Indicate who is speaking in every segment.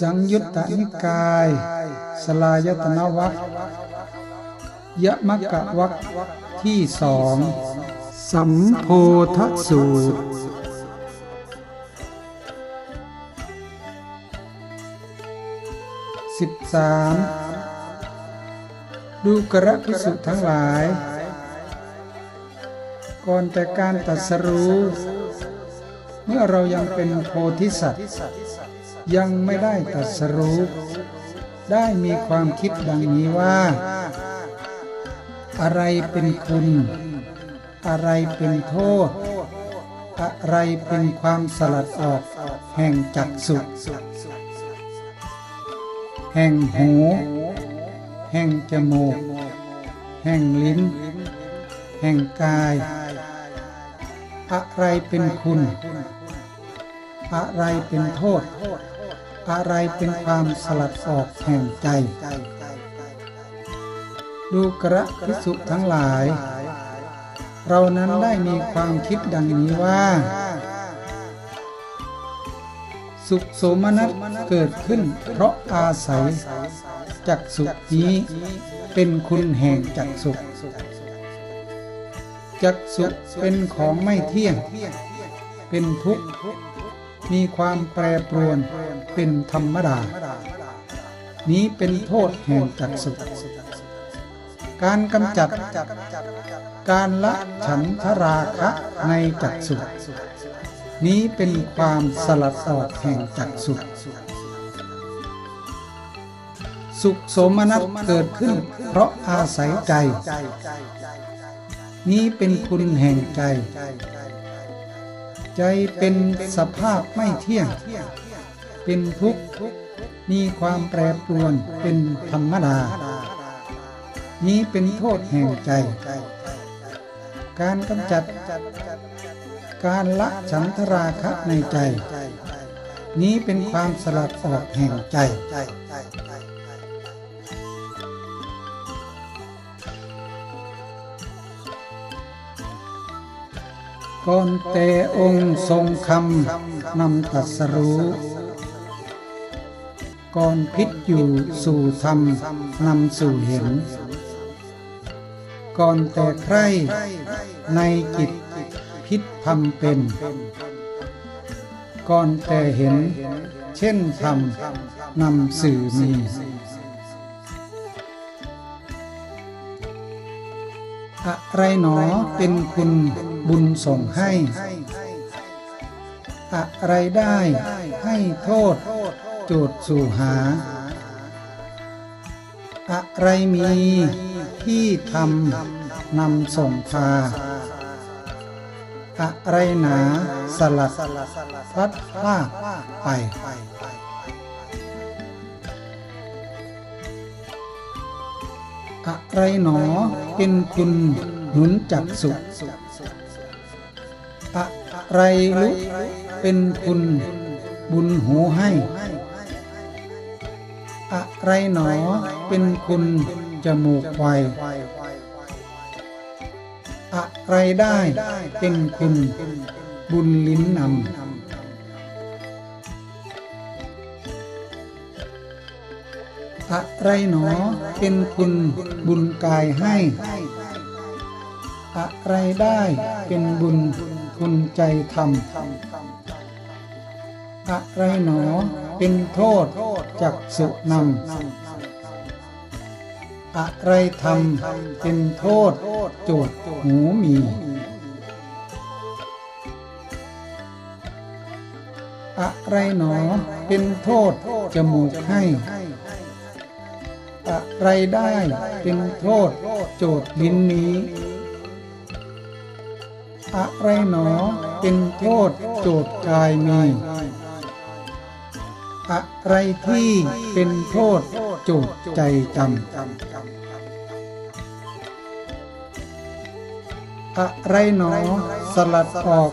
Speaker 1: สังยุตตนิกาย สลายตนวัคยมะกะวัคที่สองสัมโพธสูตรสิบสามดูกระพิสุทั้งหลาย ก่อนแต่การตรัสรู้ เมื่อเรายังเป็นโพธิสัตว์ ยังไม่ได้ตรัสรู้ได้มีความคิดดังนี้ว่า อะไรเป็นคุณ อะไรเป็นโทษ อะไรเป็นความสลัดออก แห่งจักสุแห่งหูแห่งจมูก แห่งลิ้น แห่งกาย อะไรเป็นคุณ อะไรเป็นโทษ อะไรเป็นความสลัดออกแห่งใจ ดูกระพิสุทั้งหลาย เรานั้นได้มีความคิดดังนี้ว่า สุขโสมนัสเกิดขึ้น เพราะอาศัยจักสุนี้เป็นคุณแห่งจักสุจักสุเป็นของไม่เที่ยง เป็นทุกข์ มีความแปรปรวนเป็นธรรมดา นี้เป็นโทษแห่งจักสุการกำจัดการละฉันทราคะในจักสุนี้เป็นความสลัดออกแห่งจักสุสุขโสมนัสเกิดขึ้น เพราะอาศัยใจ นี้เป็นคุณแห่งใจ ใจเป็นสภาพไม่เที่ยง เป็นทุกข์มีความแปรปรวนเป็นธรรมดา นี้เป็นโทษแห่งใจ การกำจัดการละฉันทราคะในใจ นี้เป็นความสลัดออกแห่งใจ ก่อนแต่องค์ทรงคำนำตัสรู้ก่อนพิษอยู่สู่ธรรมนำสู่เห็น ก่อนแต่ใครในจิตพิษทำเป็น ก่อนแต่เห็น เช่นธรรมนำสื่อมีอะไรหนอเป็นคุณ บุญส่งให้ อะไรได้ให้โทษ โจทย์สู่หา อะไรมีที่ทำนำส่งพาอะไรหนาสลัดพัดพลาไปอะไรหนอเป็นคุณหนุนจักสุอ ไรลุเป็นคุณบุญหูให้ อะไรหนอเป็นคุณจมูกไฟอะไรได้เป็นคุณบุญลิ้นนำอะไรหนอเป็นคุณบุญกายให้ อะไรได้เป็นบุญ คุณใจธรรมอะไรหนอเป็นโทษจากสุนำอะไรทำเป็นโทษโจดหูมีอะไรหนอเป็นโทษจมูกให้ อะไรได้เป็นโทษโจทย์ลิ้นนี้ อะไรหนอเป็นโทษโจทย์กายมีอะไรที่เป็นโทษโจดใจจำอะไรหนอสลัดออก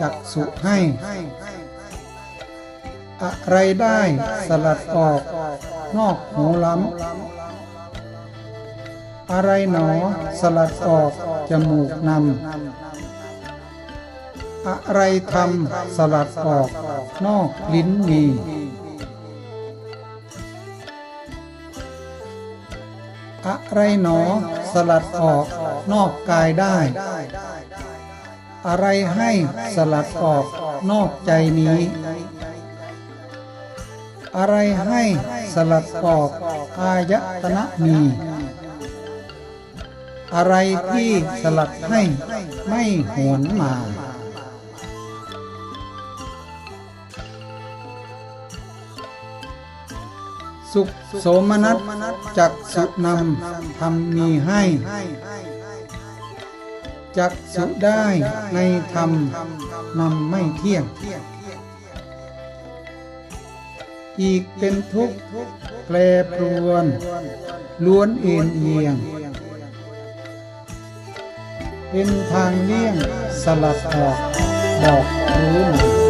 Speaker 1: จากสุให้อะไรได้สลัดออกนอกหูล้ำอะไรหนอสลัดออกจมูกนำ อะไรทำสลัดออกนอกลิ้นมีอะไรหนอสลัดออกนอกกายได้ อะไรให้สลัดออกนอกใจนี้ อะไรให้สลัดออกอายตนะมี อะไรที่สลัดให้ไม่หวนมา สุขโสมนัสจักสุนำธรรมมีให้ จักสุได้ในธรรมนำไม่เที่ยง อีกเป็นทุกข์แปรปรวน ล้วนเอ็นเอียง เป็นทางเลี่ยงสลัดออกบอกรู้